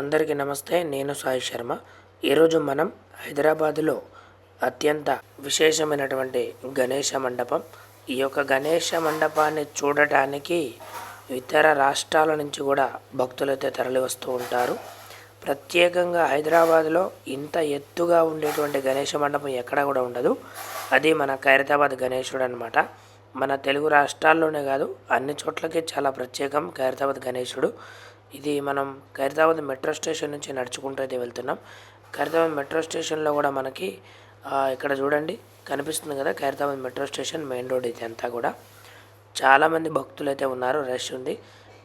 అందరికీ నమస్తే నేను సాయి శర్మ. ఈరోజు మనం హైదరాబాదులో అత్యంత విశేషమైనటువంటి గణేష మండపం. ఈ యొక్క గణేష మండపాన్ని చూడటానికి ఇతర రాష్ట్రాల నుంచి కూడా భక్తులైతే తరలి వస్తూ ఉంటారు. ప్రత్యేకంగా హైదరాబాద్లో ఇంత ఎత్తుగా ఉండేటువంటి గణేష మండపం ఎక్కడ కూడా ఉండదు. అది మన ఖైరతాబాద్ గణేశుడు అనమాట మన తెలుగు రాష్ట్రాల్లోనే కాదు అన్ని చోట్లకి చాలా ప్రత్యేకం ఖైరతాబాద్ గణేశుడు. ఇది మనం ఖైరతాబాద్ మెట్రో స్టేషన్ నుంచి నడుచుకుంటూ అయితే వెళ్తున్నాం. ఖైరతాబాద్ మెట్రో స్టేషన్లో కూడా మనకి ఇక్కడ చూడండి కనిపిస్తుంది కదా Khairatabad metro station main road ఇది అంతా కూడా. చాలామంది భక్తులు అయితే ఉన్నారు రష్ ఉంది.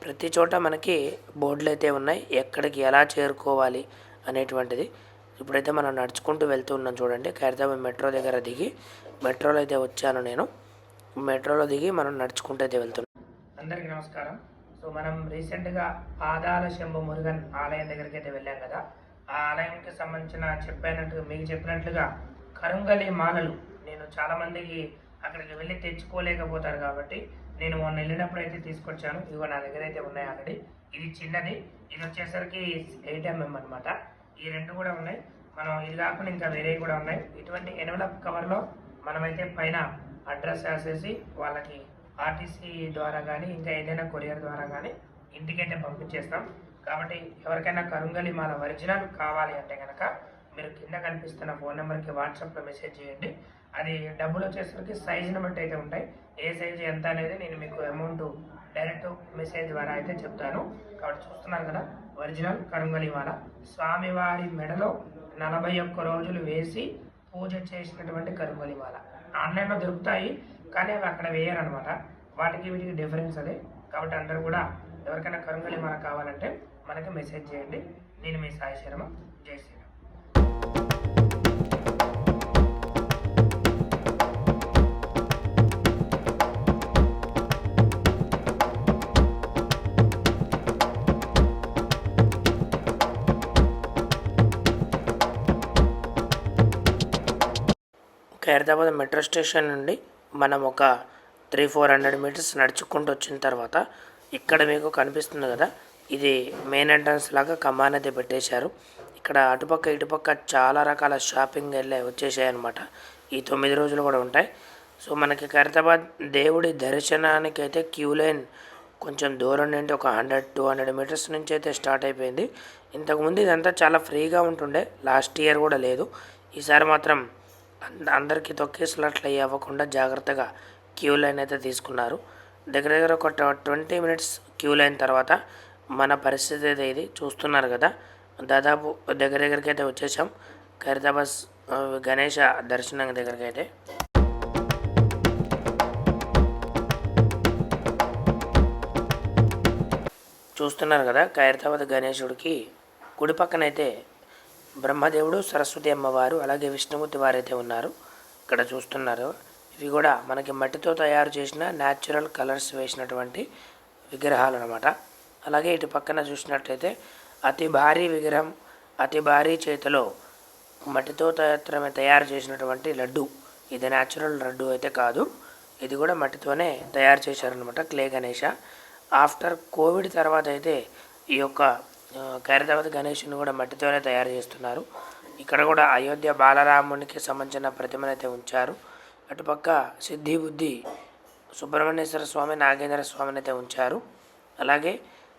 ప్రతి చోట మనకి బోర్డులు అయితే ఉన్నాయి ఎక్కడికి ఎలా చేరుకోవాలి అనేటువంటిది. ఇప్పుడైతే మనం నడుచుకుంటూ వెళ్తూ ఉన్నాం చూడండి ఖైరతాబాద్ మెట్రో దగ్గర దిగి మెట్రోలో అయితే వచ్చాను నేను. మెట్రోలో దిగి మనం నడుచుకుంటూ అయితే వెళ్తున్నాం. అందరికీ నమస్కారం. సో మనం రీసెంట్గా పాదాల శంభు మురుగన్ ఆలయం దగ్గరికి అయితే వెళ్ళాం కదా ఆ ఆలయంకి సంబంధించిన చెప్పినట్టు మీకు చెప్పినట్లుగా కరుంగలి మాలలు నేను చాలామందికి అక్కడికి వెళ్ళి తెచ్చుకోలేకపోతారు కాబట్టి నేను మొన్న వెళ్ళినప్పుడు అయితే తీసుకొచ్చాను. ఇదిగో నా దగ్గర అయితే ఉన్నాయి ఆల్రెడీ. ఇది చిన్నది. ఇది వచ్చేసరికి ఎయిట్ ఎంఎం అనమాట ఈ రెండు కూడా ఉన్నాయి. మనం ఇది కాకుండా ఇంకా వేరే కూడా ఉన్నాయి. ఇటువంటి ఎన్వలప్ కవర్లో మనమైతే పైన అడ్రస్ రాసేసి వాళ్ళకి ఆర్టీసీ ద్వారా కానీ ఇంకా ఏదైనా కొరియర్ ద్వారా కానీ ఇంటికైతే పంపించేస్తాం. కాబట్టి ఎవరికైనా కరుంగలి మాల ఒరిజినల్ కావాలి అంటే కనుక మీరు కింద కనిపిస్తున్న ఫోన్ నెంబర్కి వాట్సాప్లో మెసేజ్ చేయండి. అది డబ్బులు వచ్చేసరికి సైజుని బట్టి అయితే ఉంటాయి. ఏ సైజు ఎంత అనేది నేను మీకు అమౌంట్ డైరెక్ట్ మెసేజ్ ద్వారా అయితే చెప్తాను. కాబట్టి చూస్తున్నారు కదా ఒరిజినల్ కరుంగలి మాల. స్వామివారి మెడలో నలభై ఒక్క రోజులు వేసి పూజ చేసినటువంటి కరుంగలి మాల. ఆన్లైన్లో దొరుకుతాయి. కానీ అవి అక్కడ వేయరు అనమాట వాటికి వీటికి డిఫరెన్స్ అదే. కాబట్టి అందరూ కూడా ఎవరికైనా కరుంగలి మాల కావాలంటే మనకి మెసేజ్ చేయండి. నేను మీ సాయి శర్మ. జై శ్రీరామ్. ఖైరతాబాద్ మెట్రో స్టేషన్ నుండి మనం ఒక త్రీ ఫోర్ హండ్రెడ్ మీటర్స్ నడుచుకుంటూ వచ్చిన తర్వాత ఇక్కడ మీకు కనిపిస్తుంది కదా ఇది మెయిన్ ఎంట్రన్స్ లాగా కమాన్ అయితే పెట్టేశారు. ఇక్కడ అటుపక్క ఇటుపక్క చాలా రకాల షాపింగ్ వెళ్ళే వచ్చేసాయి అనమాట ఈ తొమ్మిది రోజులు కూడా ఉంటాయి. సో మనకి ఖైరతాబాద్ దేవుడి దర్శనానికి అయితే క్యూ లైన్ కొంచెం దూరం నుండి ఒక హండ్రెడ్ టూ హండ్రెడ్ మీటర్స్ నుంచి అయితే స్టార్ట్ అయిపోయింది. ఇంతకుముందు ఇదంతా చాలా ఫ్రీగా ఉంటుండే. లాస్ట్ ఇయర్ కూడా లేదు. ఈసారి మాత్రం అందరికీ తొక్కేసినట్లు అయ్యి అవ్వకుండా జాగ్రత్తగా క్యూ లైన్ అయితే తీసుకున్నారు. దగ్గర దగ్గర ఒక ట్వంటీ మినిట్స్ క్యూ లైన్ తర్వాత మన పరిస్థితి అయితే ఇది. చూస్తున్నారు కదా దాదాపు దగ్గర దగ్గరికి అయితే వచ్చేసాం. ఖైరతాబాద్ గణేష దర్శనం దగ్గరికి అయితే చూస్తున్నారు కదా ఖైరతాబాద్ గణేశుడికి కుడి పక్కనైతే బ్రహ్మదేవుడు సరస్వతి అమ్మవారు అలాగే విష్ణుమూర్తి వారైతే ఉన్నారు ఇక్కడ చూస్తున్నారు. ఇవి కూడా మనకి మట్టితో తయారు చేసిన న్యాచురల్ కలర్స్ వేసినటువంటి విగ్రహాలు అనమాట అలాగే ఇటు పక్కన చూసినట్లయితే అతి భారీ విగ్రహం అతి భారీ చేతిలో మట్టితో తయారు తయారు చేసినటువంటి లడ్డు. ఇది న్యాచురల్ లడ్డు అయితే కాదు. ఇది కూడా మట్టితోనే తయారు చేశారనమాట క్లే గణేష. ఆఫ్టర్ కోవిడ్ తర్వాత అయితే ఈ యొక్క ఖైరతాబాద్ గణేషుని కూడా మట్టితోనే తయారు చేస్తున్నారు. ఇక్కడ కూడా అయోధ్య బాలరామునికి సంబంధించిన ప్రతిమనైతే ఉంచారు. అటుపక్క సిద్ధి బుద్ధి సుబ్రహ్మణ్యేశ్వర స్వామి నాగేంద్ర స్వామిని అయితే ఉంచారు. అలాగే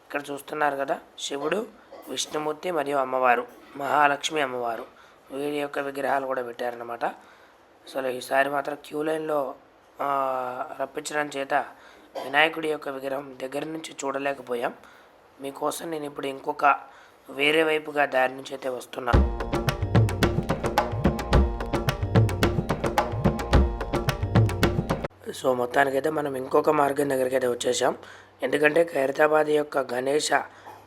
ఇక్కడ చూస్తున్నారు కదా శివుడు విష్ణుమూర్తి మరియు అమ్మవారు మహాలక్ష్మి అమ్మవారు. వీరి యొక్క విగ్రహాలు కూడా పెట్టారనమాట అసలు ఈసారి మాత్రం క్యూ లైన్లో రప్పించడం చేత వినాయకుడి యొక్క విగ్రహం దగ్గర నుంచి చూడలేకపోయాం. మీకోసం నేను ఇప్పుడు ఇంకొక వేరే వైపుగా దారి నుంచి అయితే వస్తున్నాను సో మొత్తానికైతే మనం ఇంకొక మార్గం దగ్గరికి అయితే వచ్చేసాం. ఎందుకంటే ఖైరతాబాద్ యొక్క గణేష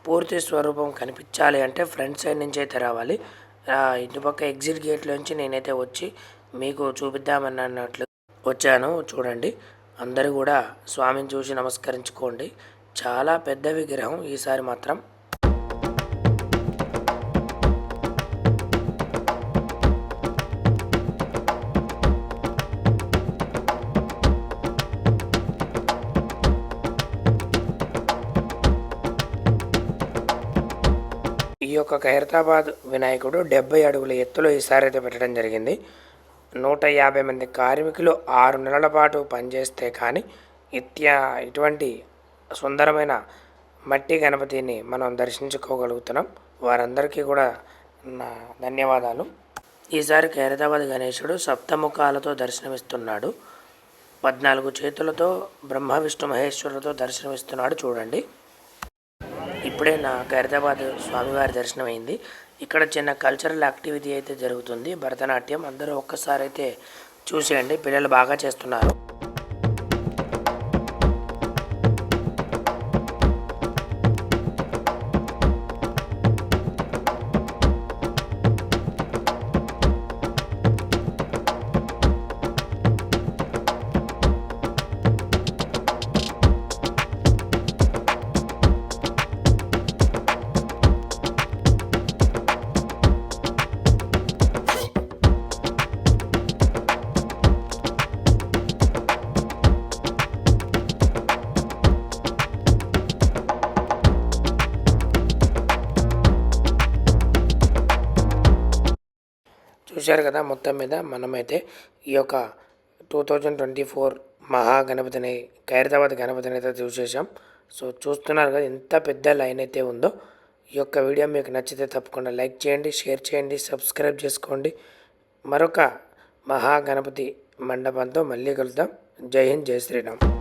పూర్తి స్వరూపం కనిపించాలి అంటే ఫ్రంట్ సైడ్ నుంచి అయితే రావాలి. ఇటుపక్క ఎగ్జిట్ గేట్లోంచి నేనైతే వచ్చి మీకు చూపిద్దామని అన్నట్లు వచ్చాను. చూడండి అందరూ కూడా స్వామిని చూసి నమస్కరించుకోండి. చాలా పెద్ద విగ్రహం ఈసారి మాత్రం. ఈ యొక్క ఖైరతాబాద్ వినాయకుడు డెబ్బై అడుగుల ఎత్తులో ఈసారి అయితే పెట్టడం జరిగింది. నూట యాభై మంది కార్మికులు ఆరు నెలల పాటు పనిచేస్తే కానీ ఇత్యా ఇటువంటి సుందరమైన మట్టి గణపతిని మనం దర్శించుకోగలుగుతున్నాం. వారందరికీ కూడా నా ధన్యవాదాలు. ఈసారి ఖైరతాబాద్ గణేశుడు సప్తముఖాలతో దర్శనమిస్తున్నాడు. పద్నాలుగు చేతులతో బ్రహ్మ విష్ణు మహేశ్వరులతో దర్శనమిస్తున్నాడు చూడండి. ఇప్పుడే నా ఖైరతాబాద్ స్వామివారి దర్శనం అయింది ఇక్కడ చిన్న కల్చరల్ యాక్టివిటీ అయితే జరుగుతుంది. భరతనాట్యం అందరూ ఒక్కసారి అయితే చూసేయండి. పిల్లలు బాగా చేస్తున్నారు. చూశారు కదా మొత్తం మీద మనమైతే ఈ యొక్క టూ థౌజండ్ ట్వంటీ ఫోర్ మహాగణపతిని ఖైరతాబాద్ గణపతిని అయితే చూసేసాం సో చూస్తున్నారు కదా ఎంత పెద్ద లైన్ అయితే ఉందో. ఈ యొక్క వీడియో మీకు నచ్చితే తప్పకుండా లైక్ చేయండి షేర్ చేయండి సబ్స్క్రైబ్ చేసుకోండి. మరొక మహాగణపతి మండపంతో మళ్ళీ కలుద్దాం. జై హింద్ జై శ్రీరామ్.